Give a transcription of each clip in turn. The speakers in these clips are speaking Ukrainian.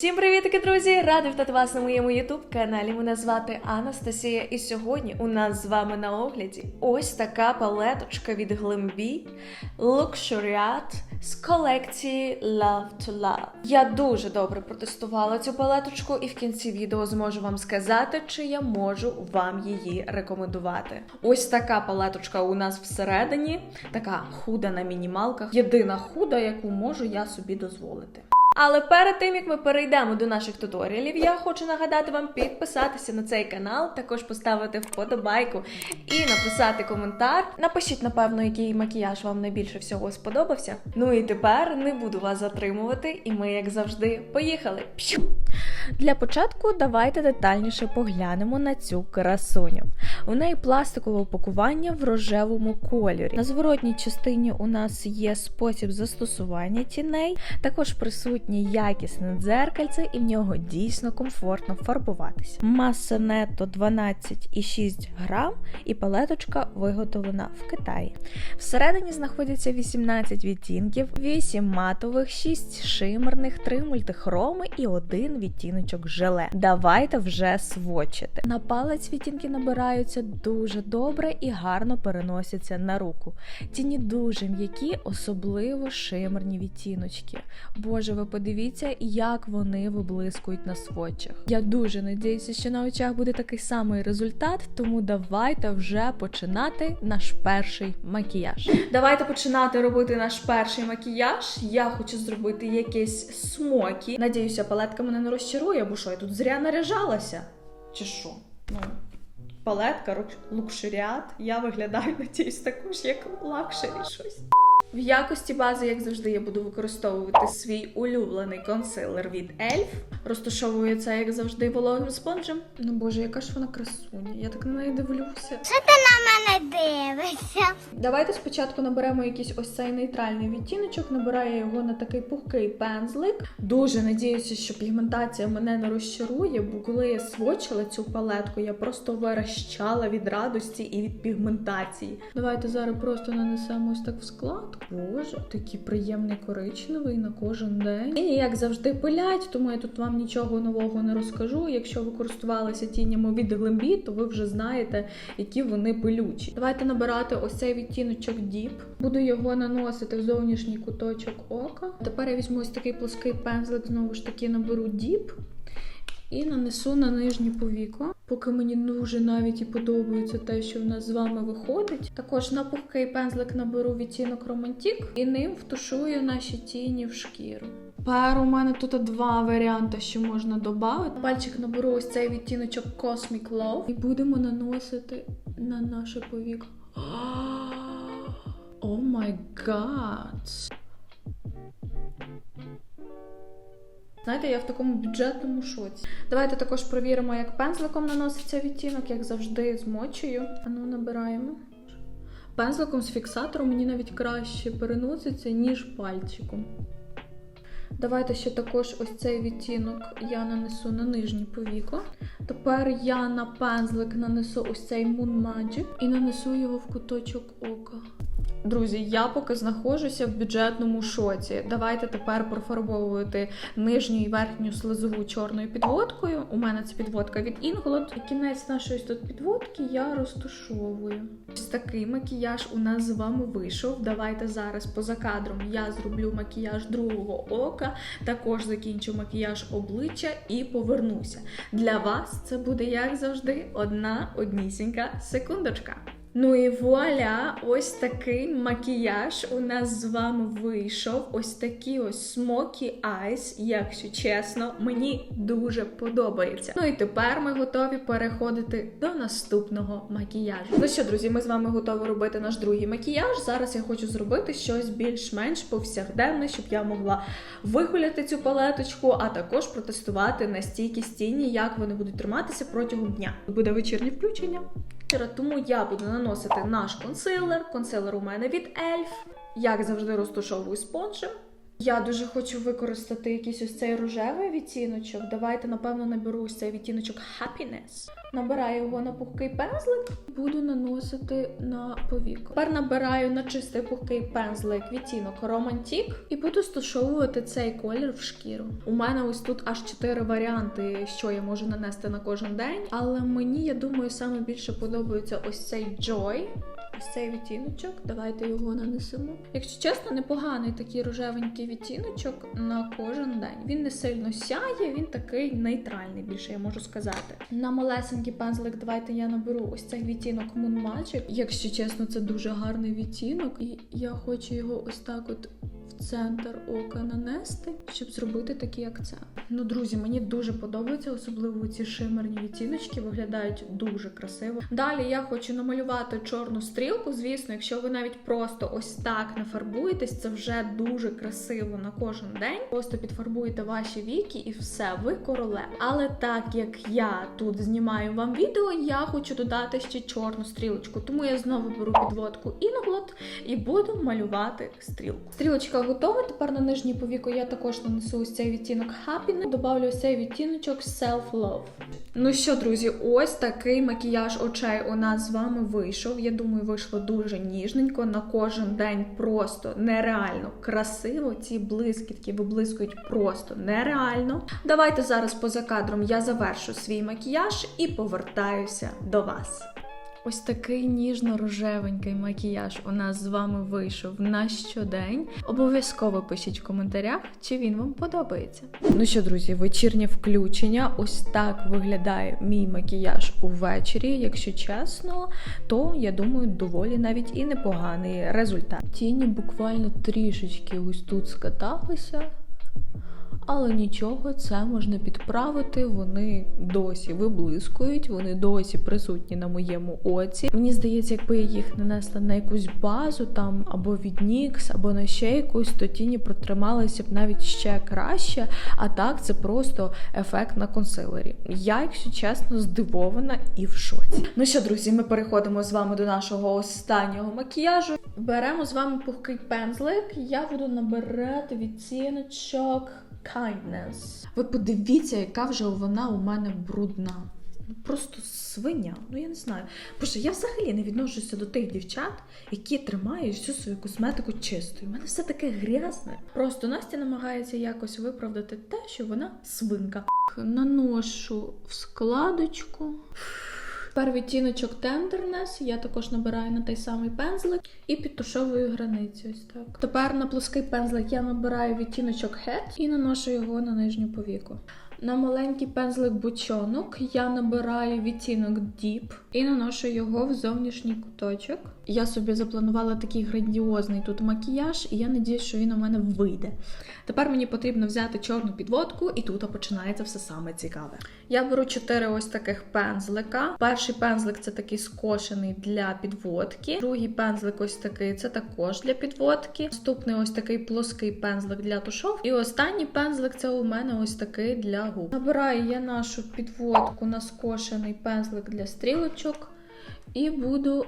Всім привітки, друзі! Рада вітати вас на моєму ютуб каналі. Мене звати Анастасія, і сьогодні у нас з вами на огляді ось така палеточка від Glambi Luxuriat з колекції Love to Love. Я дуже добре протестувала цю палеточку, і в кінці відео зможу вам сказати, чи я можу вам її рекомендувати. Ось така палеточка у нас всередині, така худа на мінімалках. Єдина худа, яку можу я собі дозволити. Але перед тим як ми перейдемо до наших туторіалів, я хочу нагадати вам підписатися на цей канал, також поставити вподобайку і написати коментар. Напишіть, напевно, який макіяж вам найбільше всього сподобався. Ну і тепер не буду вас затримувати, і ми, як завжди, поїхали. Пшу! Для початку давайте детальніше поглянемо на цю красуню. У неї пластикове упакування в рожевому кольорі. На зворотній частині у нас є спосіб застосування тіней, також присутнє якісне дзеркальце, і в нього дійсно комфортно фарбуватися. Маса нетто 12,6 грам, і палеточка виготовлена в Китаї. Всередині знаходяться 18 відтінків, 8 матових, 6 шимерних, 3 мультихроми і один відтіночок желе. Давайте вже свочити. На палець відтінки набираються дуже добре і гарно переносяться на руку. Тіні дуже м'які, особливо шимерні відтіночки. Боже, ви подивіться, як вони виблискують на свочах. Я дуже надіюся, що на очах буде такий самий результат, тому давайте вже починати наш перший макіяж. Давайте починати робити наш перший макіяж. Я хочу зробити якесь смокі. Надіюся, палетка мене не розчарує, бо що я тут зря наряжалася. Чи що? Ну, палетка, лукшуріат. Я виглядаю, надіюсь, також як лакшері щось. В якості бази, як завжди, я буду використовувати свій улюблений консилер від ELF. Розташовую це, як завжди, вологим спонжем. Ну боже, яка ж вона красуня. Я так на неї дивлюся. мене дивишся. Давайте спочатку наберемо якийсь ось цей нейтральний відтіночок, набираю його на такий пухкий пензлик. Дуже надіюся, що пігментація мене не розчарує, бо коли я свочила цю палетку, я просто верещала від радості і від пігментації. Давайте зараз просто нанесемо ось так в складку. Боже, такий приємний коричневий на кожен день. Тіні, як завжди, пилять, тому я тут вам нічого нового не розкажу. Якщо ви користувалися тінями від Glambi, то ви вже знаєте, які вони пилючі. Давайте набирати ось цей відтіночок Deep. Буду його наносити в зовнішній куточок ока. Тепер я візьму ось такий плоский пензлик, знову ж таки наберу Deep. І нанесу на нижнє повіко, поки мені дуже навіть і подобається те, що в нас з вами виходить. Також на пухкий пензлик наберу відтінок Романтік і ним втушую наші тіні в шкіру. Тепер у мене тут два варіанти, що можна додати. Пальчик наберу ось цей відтіночок Cosmic Love і будемо наносити на наше повіко. О май гад! Знаєте, я в такому бюджетному шоці. Давайте також провіримо, як пензликом наноситься відтінок, як завжди, змочую. Ану, набираємо. Пензликом з фіксатором мені навіть краще переноситься, ніж пальчиком. Давайте ще також ось цей відтінок я нанесу на нижнє повіко. Тепер я на пензлик нанесу ось цей Moon Magic і нанесу його в куточок ока. Друзі, я поки знаходжуся в бюджетному шоці. Давайте тепер профарбовувати нижню і верхню слизову чорною підводкою. У мене це підводка від Inglot. І кінець нашої тут підводки я розташовую. Ось такий макіяж у нас з вами вийшов. Давайте зараз поза кадром я зроблю макіяж другого ока, також закінчу макіяж обличчя і повернуся. Для вас це буде, як завжди, одна однісінька секундочка. Ну і вуаля, ось такий макіяж у нас з вами вийшов. Ось такі ось smoky eyes, якщо чесно, мені дуже подобається. Ну і тепер ми готові переходити до наступного макіяжу. Ну що, друзі, ми з вами готові робити наш другий макіяж. Зараз я хочу зробити щось більш-менш повсякденне, щоб я могла вигуляти цю палеточку, а також протестувати на стійкість тіні, як вони будуть триматися протягом дня. Буде вечірнє включення. Тому я буду наносити наш консилер. Консилер у мене від ELF. Як завжди, розташовую спонжем. Я дуже хочу використати якийсь ось цей рожевий відтіночок. Давайте, напевно, наберу цей відтіночок Happiness. Набираю його на пухкий пензлик, буду наносити на повіку. Тепер набираю на чистий пухкий пензлик відтінок Romantic і буду стушовувати цей колір в шкіру. У мене ось тут аж чотири варіанти, що я можу нанести на кожен день. Але мені, я думаю, саме більше подобається ось цей Joy. Ось цей відтіночок, давайте його нанесемо. Якщо чесно, непоганий такий рожевенький відтіночок на кожен день. Він не сильно сяє, він такий нейтральний, більше я можу сказати. На малесенький пензлик давайте я наберу ось цей відтінок Moon Magic. Якщо чесно, це дуже гарний відтінок, і я хочу його ось так от. Центр ока нанести, щоб зробити такий акцент. Ну, друзі, мені дуже подобається, особливо ці шимерні відтіночки виглядають дуже красиво. Далі я хочу намалювати чорну стрілку. Звісно, якщо ви навіть просто ось так не фарбуєтесь, це вже дуже красиво на кожен день. Просто підфарбуєте ваші віки і все, ви королева. Але так як я тут знімаю вам відео, я хочу додати ще чорну стрілочку. Тому я знову беру підводку Inglot і буду малювати стрілку. Стрілочка готова. Тепер на нижній повіку я також нанесу ось цей відтінок Happiness. Добавлю ось цей відтіночок Self-Love. Ну що, друзі, ось такий макіяж очей у нас з вами вийшов. Я думаю, вийшло дуже ніжненько. На кожен день просто нереально красиво. Ці блискітки виблискують просто нереально. Давайте зараз поза кадром я завершу свій макіяж і повертаюся до вас. Ось такий ніжно-рожевенький макіяж у нас з вами вийшов на щодень. Обов'язково пишіть в коментарях, чи він вам подобається. Ну що, друзі, вечірнє включення. Ось так виглядає мій макіяж увечері. Якщо чесно, то я думаю, доволі навіть і непоганий результат. Тіні буквально трішечки ось тут скаталися. Але нічого, це можна підправити. Вони досі виблискують, вони досі присутні на моєму оці. Мені здається, якби я їх нанесла на якусь базу, там або від NYX, або на ще якусь, то тіні протрималися б навіть ще краще. А так це просто ефект на консилері. Я, якщо чесно, здивована і в шоці. Ну що, друзі, ми переходимо з вами до нашого останнього макіяжу. Беремо з вами пухкий пензлик. Я буду набирати відтіночок Kindness. Ви подивіться, яка вже вона у мене брудна. Ну, Просто свиня. Ну я не знаю. Боже, я взагалі не відношуся до тих дівчат, які тримають всю свою косметику чистою. У мене все таке грязне. Просто Настя намагається якось виправдати те, що вона свинка. Наношу в складочку. Тепер відтіночок Tenderness я також набираю на той самий пензлик і підтушовую границю. Ось так. Тепер на плоский пензлик я набираю відтіночок Head і наношу його на нижню повіку. На маленький пензлик бучонок я набираю відтінок Deep і наношу його в зовнішній куточок. Я собі запланувала такий грандіозний тут макіяж, і я надіюсь, що він у мене вийде. Тепер мені потрібно взяти чорну підводку, і тут починається все саме цікаве. Я беру чотири ось таких пензлика. Перший пензлик це такий скошений для підводки. Другий пензлик ось такий це також для підводки. Наступний ось такий плоский пензлик для тушов. І останній пензлик це у мене ось такий для губ. Набираю я нашу підводку на скошений пензлик для стрілочок і буду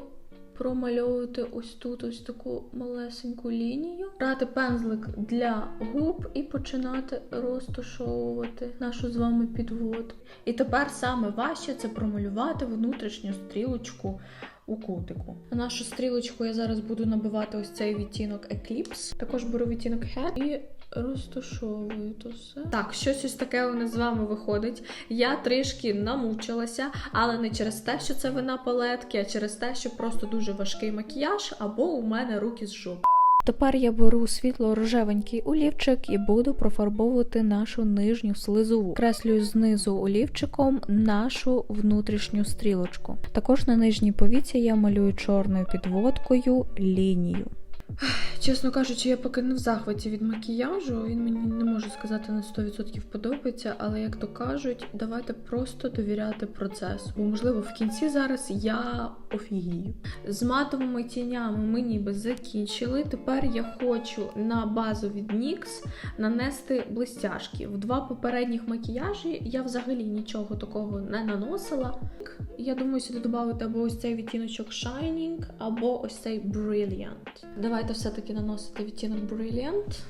промальовувати ось тут ось таку малесеньку лінію, брати пензлик для губ і починати розташовувати нашу з вами підводку. І тепер саме важче це промалювати внутрішню стрілочку у кутику. На нашу стрілочку я зараз буду набивати ось цей відтінок Eclipse. Також беру відтінок Head і розташовую то все. Так, щось ось таке у нас з вами виходить. Я трішки намучилася, але не через те, що це вина палетки, а через те, що просто дуже важкий макіяж, або у мене руки з жопи. Тепер я беру світло-рожевенький олівчик і буду профарбовувати нашу нижню слизову. Креслюю знизу олівчиком нашу внутрішню стрілочку. Також на нижній повіці я малюю чорною підводкою лінію. Чесно кажучи, я поки не в захваті від макіяжу. Він мені не можу сказати на 100% подобається, але як то кажуть, давайте просто довіряти процесу. Бо, можливо, в кінці зараз я офігію. З матовими тінями ми ніби закінчили. Тепер я хочу на базу від NYX нанести блистяшки. В два попередніх макіяжі я взагалі нічого такого не наносила. Я думаю, сюди додати або ось цей відтіночок Shining, або ось цей Brilliant. Давайте все-таки наносити відтінок Brilliant.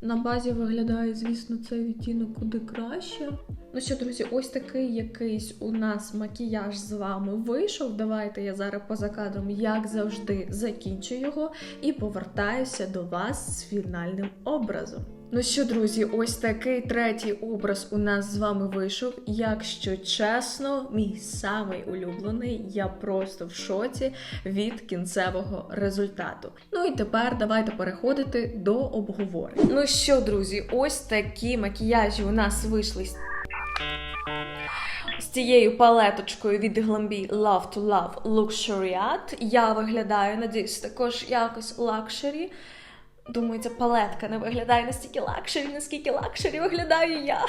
На базі виглядає, звісно, цей відтінок куди краще. Ну що, друзі, ось такий якийсь у нас макіяж з вами вийшов. Давайте я зараз поза кадром, як завжди, закінчу його і повертаюся до вас з фінальним образом. Ну що, друзі, ось такий третій образ у нас з вами вийшов. Якщо чесно, мій самий улюблений. Я просто в шоці від кінцевого результату. Ну і тепер давайте переходити до обговорення. Ну що, друзі, ось такі макіяжі у нас вийшли з цією палеточкою від Glambi Love to Love Luxuriat. Я виглядаю, надіюсь, також якось лакшері. Думаю, ця палетка не виглядає настільки лакшері, наскільки лакшері виглядаю я.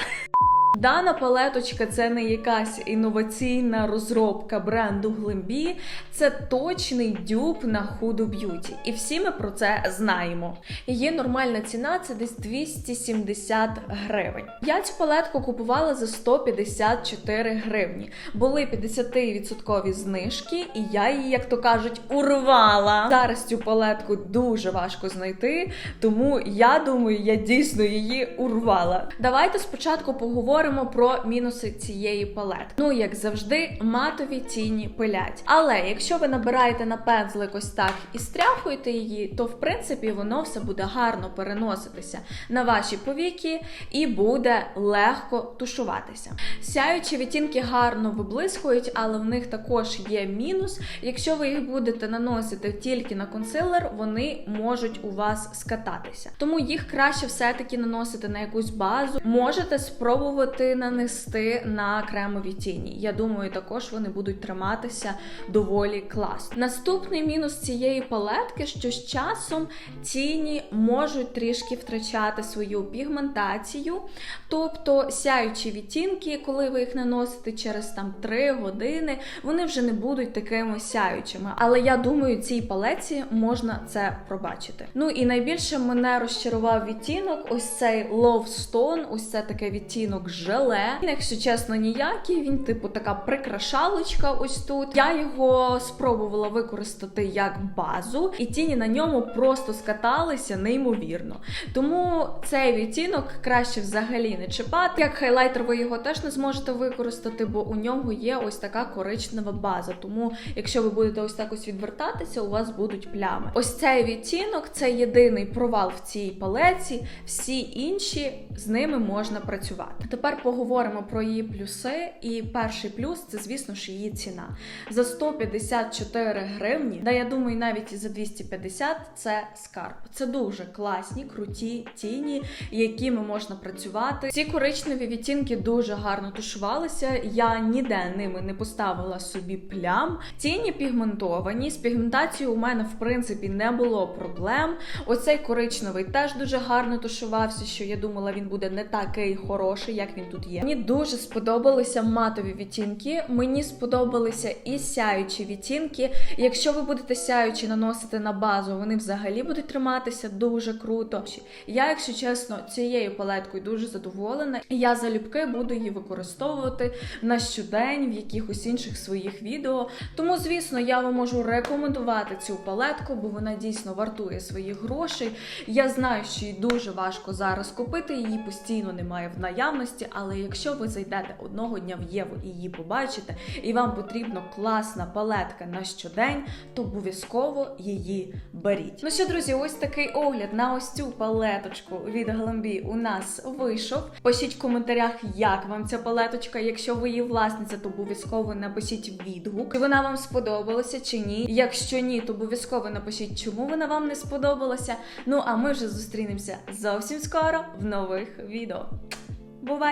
Дана палеточка це не якась інноваційна розробка бренду Glambi, це точний дюб на Hudo Beauty. І всі ми про це знаємо. Її нормальна ціна це десь 270 гривень. Я цю палетку купувала за 154 гривні. Були 50% знижки, і я її, як то кажуть, урвала. Зараз цю палетку дуже важко знайти, тому я думаю, я дійсно її урвала. Давайте спочатку поговоримо про мінуси цієї палетки. Ну, як завжди, матові тіні пилять. Але якщо ви набираєте на пензлик ось так і стряхуєте її, то в принципі воно все буде гарно переноситися на ваші повіки і буде легко тушуватися. Сяючі відтінки гарно виблискують, але в них також є мінус. Якщо ви їх будете наносити тільки на консилер, вони можуть у вас скататися. Тому їх краще все-таки наносити на якусь базу. Можете спробувати нанести на кремові тіні. Я думаю, також вони будуть триматися доволі класно. Наступний мінус цієї палетки, що з часом тіні можуть трішки втрачати свою пігментацію, тобто сяючі відтінки, коли ви їх наносите через там 3 години, вони вже не будуть такими сяючими. Але я думаю, цій палеці можна це пробачити. Ну і найбільше мене розчарував відтінок, ось цей Love Stone, ось це таке відтінок желе. Він, якщо чесно, ніякий. Він, типу, така прикрашалочка. Ось тут. Я його спробувала використати як базу, і тіні на ньому просто скаталися неймовірно. Тому цей відтінок краще взагалі не чіпати. Як хайлайтер, ви його теж не зможете використати, бо у нього є ось така коричнева база. Тому, якщо ви будете ось так ось відвертатися, у вас будуть плями. Ось цей відтінок це єдиний провал в цій палеці. Всі інші з ними можна працювати. Тепер поговоримо про її плюси. І перший плюс це, звісно ж, її ціна. За 154 гривні, да я думаю, навіть і за 250 це скарб. Це дуже класні, круті тіні, якими можна працювати. Ці коричневі відтінки дуже гарно тушувалися. Я ніде ними не поставила собі плям. Тіні пігментовані. З пігментацією у мене, в принципі, не було проблем. Оцей коричневий теж дуже гарно тушувався, що я думала, він буде не такий хороший, як він тут є. Мені дуже сподобалися матові відтінки. Мені сподобалися і сяючі відтінки. Якщо ви будете сяючі наносити на базу, вони взагалі будуть триматися дуже круто. Я, якщо чесно, цією палеткою дуже задоволена. Я залюбки буду її використовувати на щодень в якихось інших своїх відео. Тому, звісно, я вам можу рекомендувати цю палетку, бо вона дійсно вартує своїх грошей. Я знаю, що її дуже важко зараз купити, її постійно немає в наявності, але якщо ви зайдете одного дня в Єву і її побачите, і вам потрібна класна палетка на щодень, то обов'язково її беріть. Ну що, друзі, ось такий огляд на ось цю палеточку від Glambi у нас вийшов. Пишіть в коментарях, як вам ця палеточка. Якщо ви її власниця, то обов'язково напишіть відгук, чи вона вам сподобалася чи ні. Якщо ні, то обов'язково напишіть, чому вона вам не сподобалася. Ну а ми вже зустрінемося зовсім скоро в нових відео. Бувай!